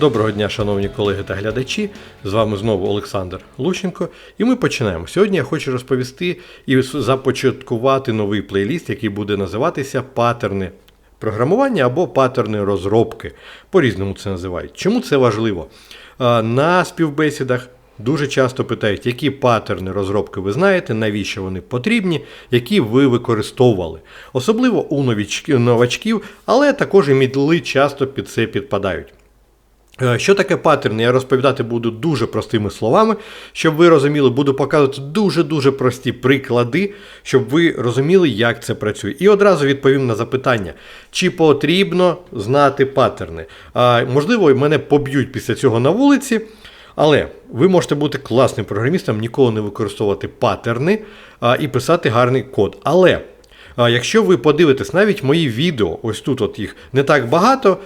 Доброго дня, шановні колеги та глядачі. З вами знову Олександр Лущенко. І ми починаємо. Сьогодні я хочу розповісти і започаткувати новий плейліст, який буде називатися Патерни програмування або патерни розробки. По-різному це називають. Чому це важливо? На співбесідах дуже часто питають, які патерни розробки ви знаєте, навіщо вони потрібні, які ви використовували. Особливо у новачків, але також і мідли часто під це підпадають. Е, Що таке паттерн? Я розповідати буду дуже простими словами, щоб ви розуміли, буду показувати дуже-дуже прості приклади, щоб ви розуміли, як це працює. І одразу відповім на запитання, чи потрібно знати паттерни. Можливо, мене поб'ють після цього на вулиці, але ви можете бути класним програмістом, ніколи не використовувати паттерни і писати гарний код. Але. Якщо ви подивитесь навіть мої відео, ось тут от їх не так багато,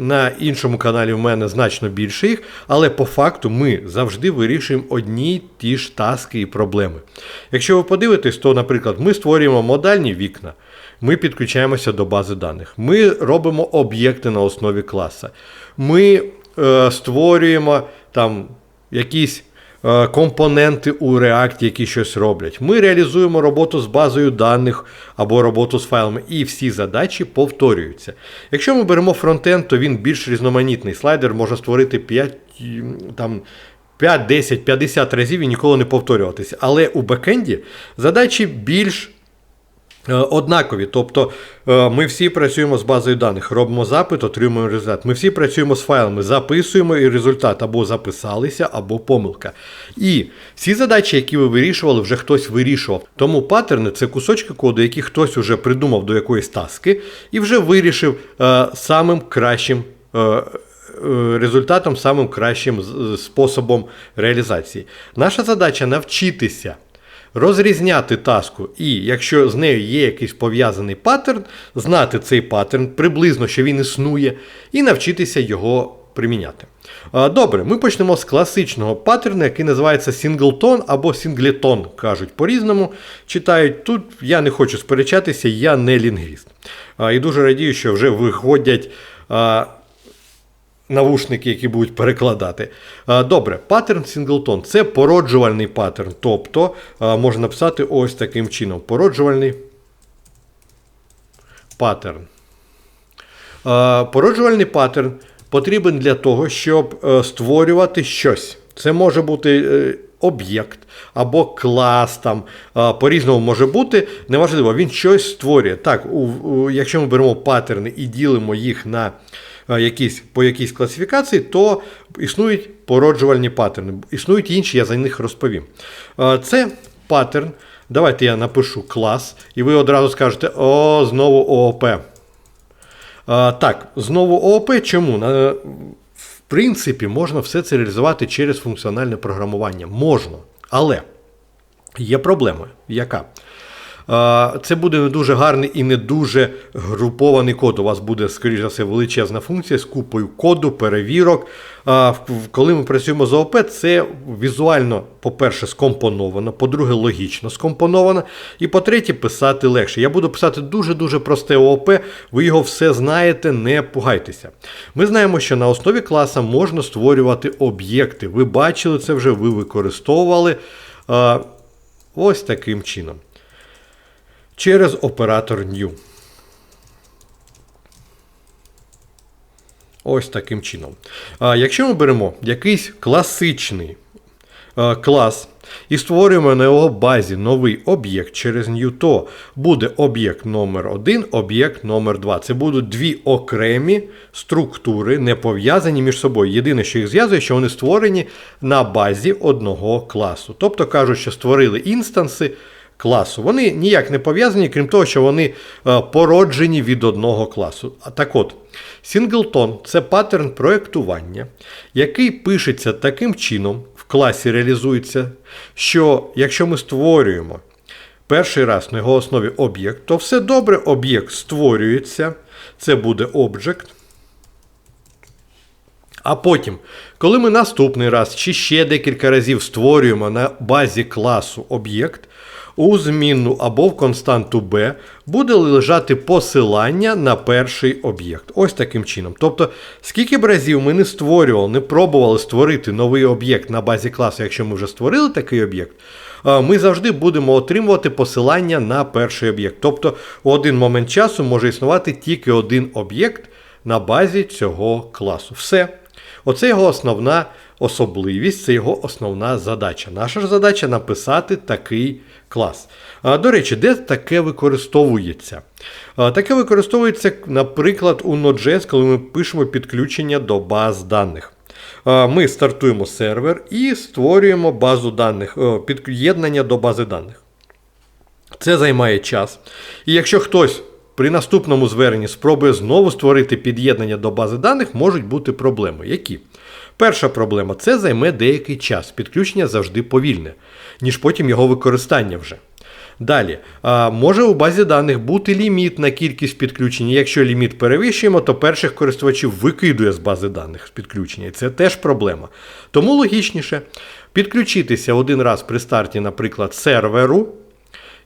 на іншому каналі в мене значно більше їх, але по факту ми завжди вирішуємо одні ті ж таски і проблеми. Якщо ви подивитесь, то, наприклад, ми створюємо модальні вікна, ми підключаємося до бази даних, ми робимо об'єкти на основі класа, ми е, створюємо там якісь компоненти у React, які щось роблять. Ми реалізуємо роботу з базою даних або роботу з файлами, і всі задачі повторюються. Якщо ми беремо фронтенд, то він більш різноманітний. Слайдер може створити 5, там, 5, 10, 50 разів і ніколи не повторюватися. Але у бекенді задачі більш Е, Однакові, тобто е, ми всі працюємо з базою даних, робимо запит, отримуємо результат. Ми всі працюємо з файлами, записуємо і результат або записалися, або помилка. І всі задачі, які ви вирішували, вже хтось вирішував. Тому паттерни це кусочки коду, які хтось вже придумав до якоїсь таски і вже вирішив е, самим кращим. е, е, Результатом самим кращим способом реалізації. Наша задача навчитися розрізняти таску, і якщо з нею є якийсь пов'язаний паттерн, знати цей паттерн, приблизно, що він існує, і навчитися його приміняти. Добре, ми почнемо з класичного паттерну, який називається сінглтон або сінглетон, кажуть по-різному. Читають тут, я не хочу сперечатися, я не лінгвіст. І дуже радію, що вже виходять. Навушники, які будуть перекладати. Добре, паттерн Сінглтон це породжувальний паттерн. Тобто можна написати ось таким чином: породжувальний паттерн. Породжувальний паттерн потрібен для того, щоб е, створювати щось. Це може бути е, об'єкт або клас там. По-різному може бути. Неважливо, він щось створює. Так, якщо ми беремо паттерни і ділимо їх на якісь, по якійсь класифікації, то існують породжувальні паттерни. Існують інші, я за них розповім. Це паттерн. Давайте я напишу клас, і ви одразу скажете: о, знову ООП. Так, знову ООП. Чому? В принципі, можна все це реалізувати через функціональне програмування. Можна. Але є проблема. Яка? Це буде не дуже гарний і не дуже групований код. У вас буде, скоріш за все, величезна функція з купою коду, перевірок. Коли ми працюємо з ООП, це візуально, по-перше, скомпоновано, по-друге, логічно скомпоновано. І по-третє, писати легше. Я буду писати дуже-дуже просте ООП, ви його все знаєте, не пугайтеся. Ми знаємо, що на основі класа можна створювати об'єкти. Ви бачили це вже, ви використовували ось таким чином через оператор new. Ось таким чином. А, якщо ми беремо якийсь класичний а, клас і створюємо на його базі новий об'єкт через new, то буде об'єкт номер 1 об'єкт номер 2 Це будуть дві окремі структури, не пов'язані між собою. Єдине, що їх зв'язує, що вони створені на базі одного класу. Тобто кажуть, що створили інстанси класу. Вони ніяк не пов'язані, крім того, що вони е, породжені від одного класу. А так от, Сінглтон це паттерн проєктування, який пишеться таким чином, в класі реалізується, що якщо ми створюємо перший раз на його основі об'єкт, то все добре, об'єкт створюється, це буде об'єкт. А потім Коли ми наступний раз чи ще декілька разів створюємо на базі класу об'єкт, у змінну або в константу b буде лежати посилання на перший об'єкт. Ось таким чином. Тобто, скільки б разів ми не створювали, не пробували створити новий об'єкт на базі класу, якщо ми вже створили такий об'єкт, ми завжди будемо отримувати посилання на перший об'єкт. Тобто, у один момент часу може існувати тільки один об'єкт на базі цього класу. Все. Оце його основна особливість, це його основна задача. Наша ж задача написати такий клас. До речі, де таке використовується? Таке використовується, наприклад, у Node.js, коли ми пишемо підключення до баз даних. Ми стартуємо сервер і створюємо базу даних, під'єднання до бази даних. Це займає час. І якщо хтось при наступному зверненні спробує знову створити під'єднання до бази даних, можуть бути проблеми. Які? Перша проблема це займе деякий час. Підключення завжди повільне, ніж потім його використання вже. Далі, а, може у базі даних бути ліміт на кількість підключень. Якщо ліміт перевищуємо, то перших користувачів викидує з бази даних з підключення. І це теж проблема. Тому логічніше підключитися один раз при старті, наприклад, серверу,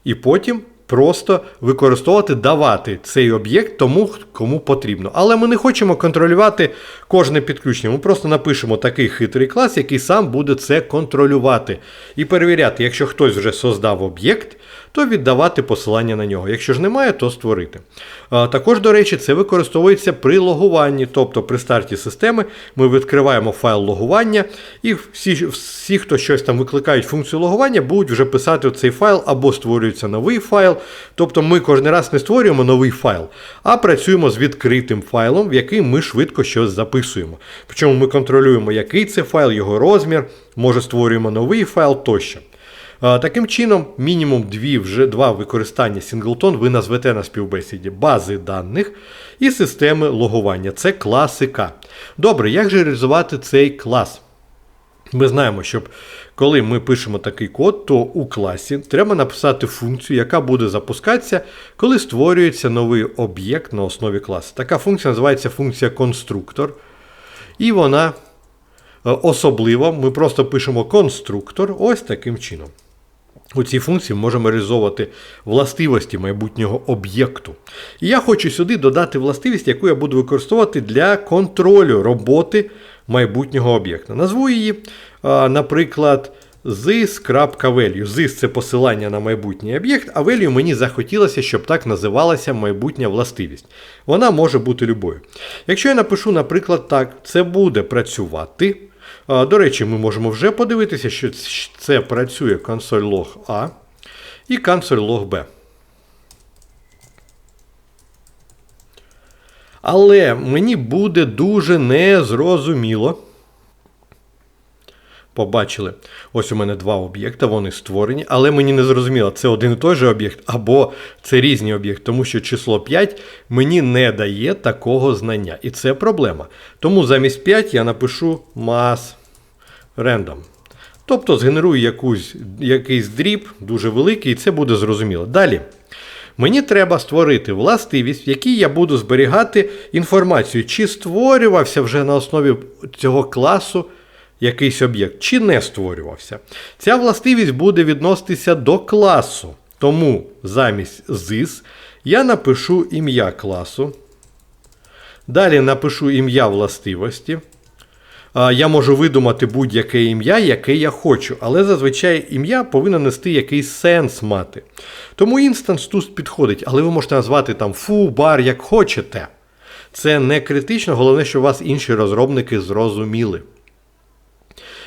і потім просто використовувати, давати цей об'єкт тому, кому потрібно. Але ми не хочемо контролювати кожне підключення. Ми просто напишемо такий хитрий клас, який сам буде це контролювати. І перевіряти, якщо хтось вже создав об'єкт, то віддавати посилання на нього. Якщо ж немає, то створити. Також, до речі, це використовується при логуванні, тобто при старті системи ми відкриваємо файл логування, і всі, всі хто щось там викликають функцію логування, будуть вже писати цей файл або створюється новий файл. Тобто ми кожен раз не створюємо новий файл, а працюємо з відкритим файлом, в який ми швидко щось записуємо. Причому ми контролюємо, який це файл, його розмір, може створюємо новий файл тощо. Таким чином, мінімум дві, вже два використання Singleton ви назвете на співбесіді бази даних і системи логування. Це класика. Добре, як же реалізувати цей клас? Ми знаємо, що коли ми пишемо такий код, то у класі треба написати функцію, яка буде запускатися, коли створюється новий об'єкт на основі класу. Така функція називається функція конструктор. І вона е, особлива, ми просто пишемо конструктор ось таким чином. У цій функції можемо реалізовувати властивості майбутнього об'єкту. І я хочу сюди додати властивість, яку я буду використовувати для контролю роботи майбутнього об'єкта. Назву її, наприклад, this.value. This це посилання на майбутній об'єкт, а value мені захотілося, щоб так називалася майбутня властивість. Вона може бути любою. Якщо я напишу, наприклад, так, це буде працювати. До речі, ми можемо вже подивитися, що це працює консоль лог А і консоль лог Б. Але мені буде дуже незрозуміло. Побачили, ось у мене два об'єкта, вони створені, але мені не зрозуміло, це один і той же об'єкт, або це різні об'єкти, тому що число 5 мені не дає такого знання. І це проблема. Тому замість 5 я напишу mass random. Тобто згенерую якусь, якийсь дріб, дуже великий, і це буде зрозуміло. Далі. Мені треба створити властивість, в якій я буду зберігати інформацію, чи створювався вже на основі цього класу якийсь об'єкт, чи не створювався. Ця властивість буде відноситися до класу. Тому замість this я напишу ім'я класу. Далі напишу ім'я властивості. Я можу видумати будь-яке ім'я, яке я хочу, але зазвичай ім'я повинно нести якийсь сенс мати. Тому інстанс тут підходить, але ви можете назвати там фу, бар, як хочете. Це не критично, головне, що вас інші розробники зрозуміли.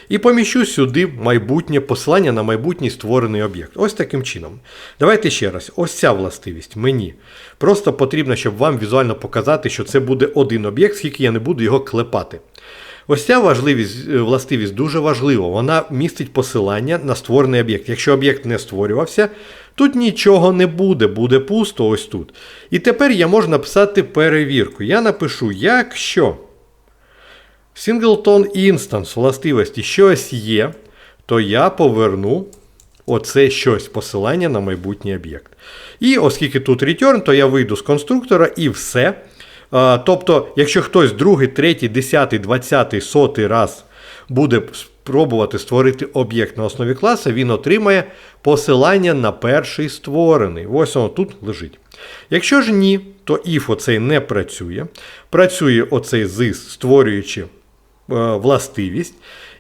І поміщу сюди майбутнє посилання на майбутній створений об'єкт. Ось таким чином. Давайте ще раз, ось ця властивість мені. Просто потрібно, щоб вам візуально показати, що це буде один об'єкт, скільки я не буду його клепати. Ось ця важливість, е, властивість дуже важлива. Вона містить посилання на створений об'єкт. Якщо об'єкт не створювався, тут нічого не буде, буде пусто ось тут. І тепер я можу написати перевірку. Я напишу, якщо Singleton Instance властивості щось є, то я поверну оце щось посилання на майбутній об'єкт. І оскільки тут return, то я вийду з конструктора і все. Тобто, якщо хтось другий, третій, десятий, двадцятий, сотий раз буде спробувати створити об'єкт на основі класу, він отримає посилання на перший створений. Ось воно тут лежить. Якщо ж ні, то if оцей не працює. Працює оцей this, створюючи властивість,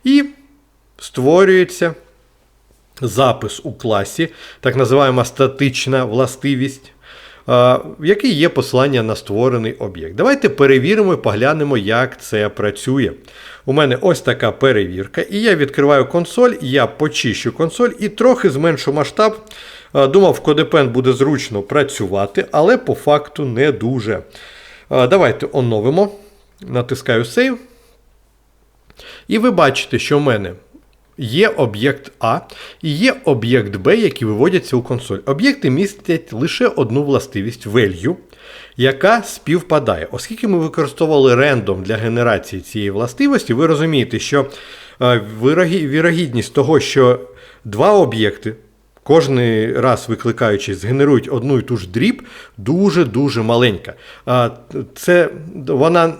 і створюється запис у класі, так називаємо статична властивість, а, в якій є посилання на створений об'єкт. Давайте перевіримо і поглянемо, як це працює. У мене ось така перевірка, і я відкриваю консоль, я почищу консоль і трохи зменшу масштаб. Думав, в CodePen буде зручно працювати, але по факту не дуже. Давайте оновимо. Натискаю Save. І ви бачите, що в мене є об'єкт А і є об'єкт Б, які виводяться у консоль. Об'єкти містять лише одну властивість value, яка співпадає. Оскільки ми використовували рендом для генерації цієї властивості, ви розумієте, що е, вірогідність того, що два об'єкти. Кожний раз викликаючи, згенерують одну і ту ж дріб, дуже-дуже маленька. Це вона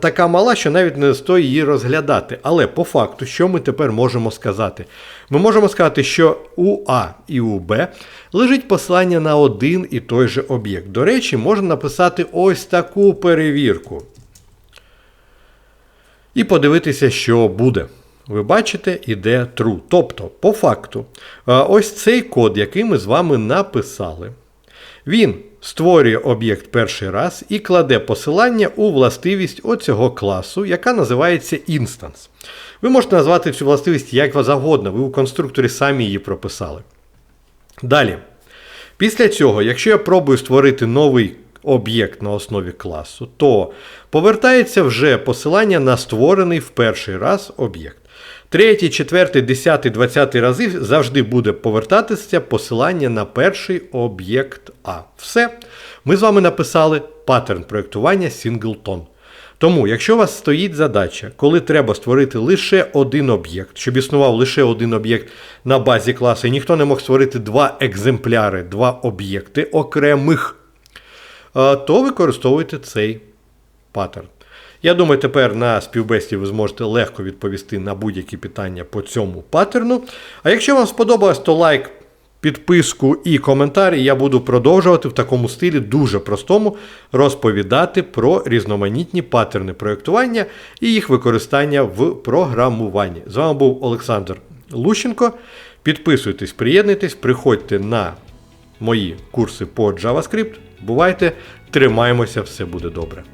така мала, що навіть не стоїть її розглядати. Але по факту, що ми тепер можемо сказати? Ми можемо сказати, що у А і у Б лежить посилання на один і той же об'єкт. До речі, можна написати ось таку перевірку і подивитися, що буде. Ви бачите, іде true. Тобто, по факту, е, ось цей код, який ми з вами написали, він створює об'єкт перший раз і кладе посилання у властивість оцього класу, яка називається instance. Ви можете назвати цю властивість як завгодно, ви у конструкторі самі її прописали. Далі. Після цього, якщо я пробую створити новий об'єкт на основі класу, то повертається вже посилання на створений в перший раз об'єкт. Третій, четвертий, десятий, двадцятий рази завжди буде повертатися посилання на перший об'єкт А. Все. Ми з вами написали паттерн проєктування Singleton. Тому, якщо у вас стоїть задача, коли треба створити лише один об'єкт, щоб існував лише один об'єкт на базі класу, і ніхто не мог створити два екземпляри, два об'єкти окремих, е, то використовуйте цей паттерн. Я думаю, тепер на співбесіді ви зможете легко відповісти на будь-які питання по цьому паттерну. А якщо вам сподобалось, то лайк, підписку і коментар, і я буду продовжувати в такому стилі дуже простому розповідати про різноманітні паттерни проєктування і їх використання в програмуванні. З вами був Олександр Лущенко. Підписуйтесь, приєднуйтесь, приходьте на мої курси по JavaScript. Бувайте, тримаємося, все буде добре.